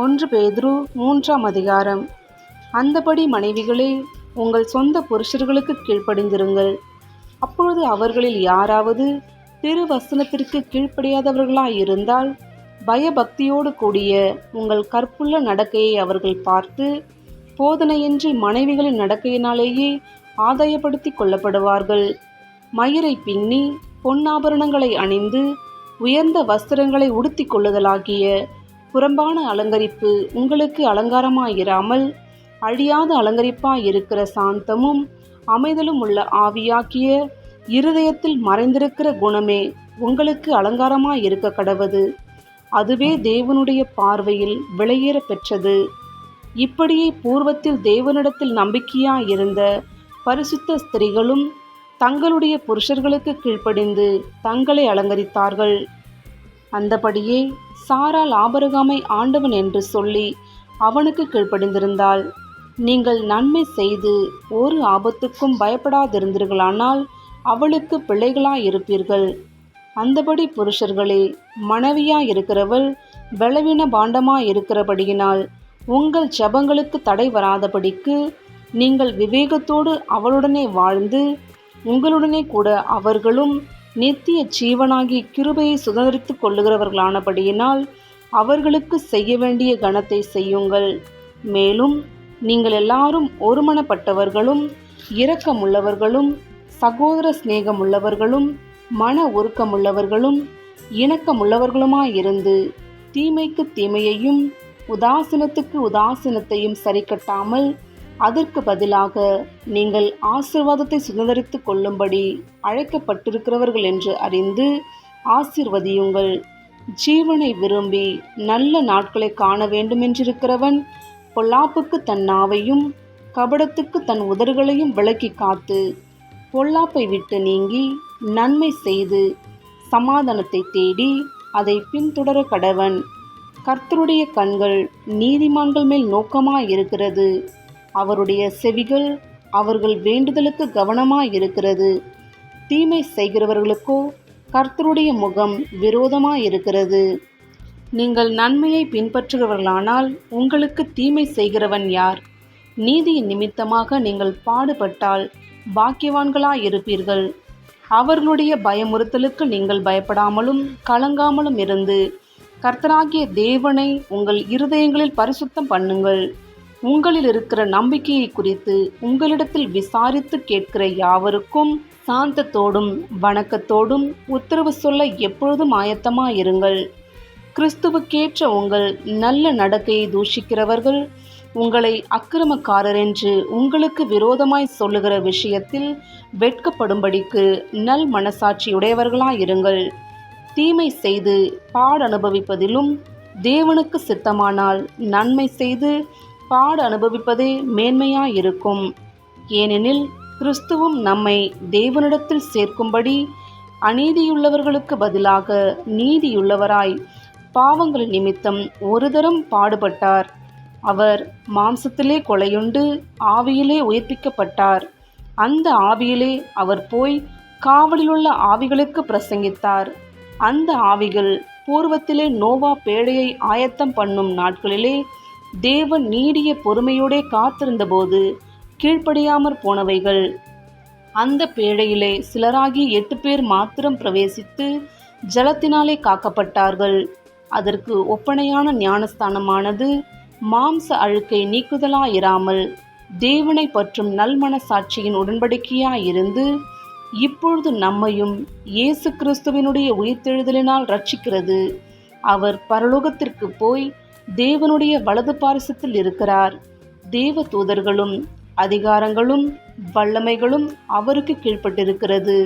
ஒன்று பேதுரு மூன்றாம் அதிகாரம். அந்தபடி மனைவிகளே உங்கள் சொந்த புருஷர்களுக்கு கீழ்ப்படிந்திருங்கள். அப்பொழுது அவர்களில் யாராவது திருவசனத்திற்கு கீழ்ப்படியாதவர்களாயிருந்தால் பயபக்தியோடு கூடிய உங்கள் கற்புள்ள நடக்கையை அவர்கள் பார்த்து போதனையின்றி மனைவிகளின் நடக்கையினாலேயே ஆதாயப்படுத்தி கொள்ளப்படுவார்கள். மயிரை பின்னி பொன்னாபரணங்களை அணிந்து உயர்ந்த வஸ்திரங்களை உடுத்திக் கொள்ளுதலாகிய புறம்பான அலங்கரிப்பு உங்களுக்கு அலங்காரமாயிராமல் அழியாத அலங்கரிப்பாயிருக்கிற சாந்தமும் அமைதலும் உள்ள ஆவியாக்கிய இருதயத்தில் மறைந்திருக்கிற குணமே உங்களுக்கு அலங்காரமாயிருக்க கடவது. அதுவே தேவனுடைய பார்வையில் விலையேற பெற்றது. இப்படியே பூர்வத்தில் தேவனிடத்தில் நம்பிக்கையாயிருந்த பரிசுத்த ஸ்திரீகளும் தங்களுடைய புருஷர்களுக்கு கீழ்ப்படிந்து தங்களை அலங்கரித்தார்கள். அந்தபடியே சாரால் ஆபரகாமை ஆண்டவன் என்று சொல்லி அவனுக்கு கீழ்ப்படிந்திருந்தாள். நீங்கள் நன்மை செய்து ஒரு ஆபத்துக்கும் பயப்படாதிருந்தீர்களானால் அவளுக்கு பிள்ளைகளாயிருப்பீர்கள். அந்தபடி புருஷர்களே மனைவியாயிருக்கிறவள் பலவீன பாண்டமாயிருக்கிறபடியினால் உங்கள் ஜபங்களுக்கு தடை வராதபடிக்கு நீங்கள் விவேகத்தோடு அவளுடனே வாழ்ந்து உங்களுடனே கூட அவர்களும் நித்திய ஜீவனாகி கிருபையை சுதந்திரித்து கொள்ளுகிறவர்களானபடியினால் அவர்களுக்கு செய்ய வேண்டிய கணத்தை செய்யுங்கள். மேலும் நீங்கள் எல்லாரும் ஒருமனப்பட்டவர்களும் இரக்கமுள்ளவர்களும் சகோதர சிநேகமுள்ளவர்களும் மன உருக்கமுள்ளவர்களும் இணக்கமுள்ளவர்களுமாயிருந்து தீமைக்கு தீமையையும் உதாசீனத்துக்கு உதாசீனத்தையும் சரிக்கட்டாமல் அதற்கு பதிலாக நீங்கள் ஆசிர்வாதத்தை சுதந்திரித்து கொள்ளும்படி அழைக்கப்பட்டிருக்கிறவர்கள் என்று அறிந்து ஆசிர்வதியுங்கள். ஜீவனை விரும்பி நல்ல நாட்களை காண வேண்டுமென்றிருக்கிறவன் பொல்லாப்புக்கு தன் நாவையும் கபடத்துக்கு தன் உதடுகளையும் விளக்கி காத்து பொல்லாப்பை விட்டு நீங்கி நன்மை செய்து சமாதானத்தை தேடி அதை பின்தொடர கடவன். கர்த்தருடைய கண்கள் நீதிமான்கள் மேல் நோக்கமாயிருக்கிறது. அவருடைய செவிகள் அவர்கள் வேண்டுதலுக்கு கவனமாக இருக்கிறது தீமை செய்கிறவர்களுக்கோ கர்த்தருடைய முகம் விரோதமாக இருக்கிறது நீங்கள் நன்மையை பின்பற்றுகிறவர்களானால் உங்களுக்கு தீமை செய்கிறவன் யார்? நீதியின் நிமித்தமாக நீங்கள் பாடுபட்டால் பாக்கியவான்களாயிருப்பீர்கள். அவர்களுடைய பயமுறுத்தலுக்கு நீங்கள் பயப்படாமலும் கலங்காமலும் இருந்து கர்த்தராகிய தேவனை உங்கள் இருதயங்களில் பரிசுத்தம் பண்ணுங்கள். உங்களில் இருக்கிற நம்பிக்கையை குறித்து உங்களிடத்தில் விசாரித்து கேட்கிற யாவருக்கும் சாந்தத்தோடும் வணக்கத்தோடும் உத்தரவு சொல்ல எப்பொழுதும் ஆயத்தமாயிருங்கள் கிறிஸ்துவுக்கேற்ற உங்கள் நல்ல நடக்கையை தூஷிக்கிறவர்கள் உங்களை அக்கிரமக்காரர் என்று உங்களுக்கு விரோதமாய் சொல்லுகிற விஷயத்தில் வெட்கப்படும்படிக்கு நல் மனசாட்சியுடையவர்களாயிருங்கள். தீமை செய்து பாடனுபவிப்பதிலும் தேவனுக்கு சித்தமானால் நன்மை செய்து பாடு அனுபவிப்பதே மேன்மையாயிருக்கும். ஏனெனில் கிறிஸ்துவும் நம்மை தேவனிடத்தில் சேர்க்கும்படி அநீதியுள்ளவர்களுக்கு பதிலாக நீதியுள்ளவராய் பாவங்கள் நிமித்தம் ஒரு தரம் பாடுபட்டார். அவர் மாம்சத்திலே கொலையுண்டு ஆவியிலே உயிர்ப்பிக்கப்பட்டார். அந்த ஆவியிலே அவர் போய் காவலிலுள்ள ஆவிகளுக்கு பிரசங்கித்தார். அந்த ஆவிகள் பூர்வத்திலே நோவா பேழையை ஆயத்தம் பண்ணும் நாட்களிலே தேவன் நீடிய பொறுமையோடே காத்திருந்தபோது கீழ்ப்படியாமற் போனவைகள். அந்த பேழையிலே சிலராகி எட்டு பேர் மாத்திரம் பிரவேசித்து ஜலத்தினாலே காக்கப்பட்டார்கள். அதற்கு ஒப்பனையான ஞானஸ்தானமானது மாம்ச அழுக்கை நீக்குதலாயிராமல் தேவனை பற்றும் நல்மனசாட்சியின் உடன்படிக்கையாயிருந்து இப்பொழுது நம்மையும் இயேசு கிறிஸ்துவினுடைய உயிர்த்தெழுதலினால் ரட்சிக்கிறது அவர் பரலோகத்திற்கு போய் தேவனுடைய வலது பாரிசத்தில் இருக்கிறார். தேவ தூதர்களும் அதிகாரங்களும் வல்லமைகளும் அவருக்கு கீழ்ப்பட்டிருக்கிறது.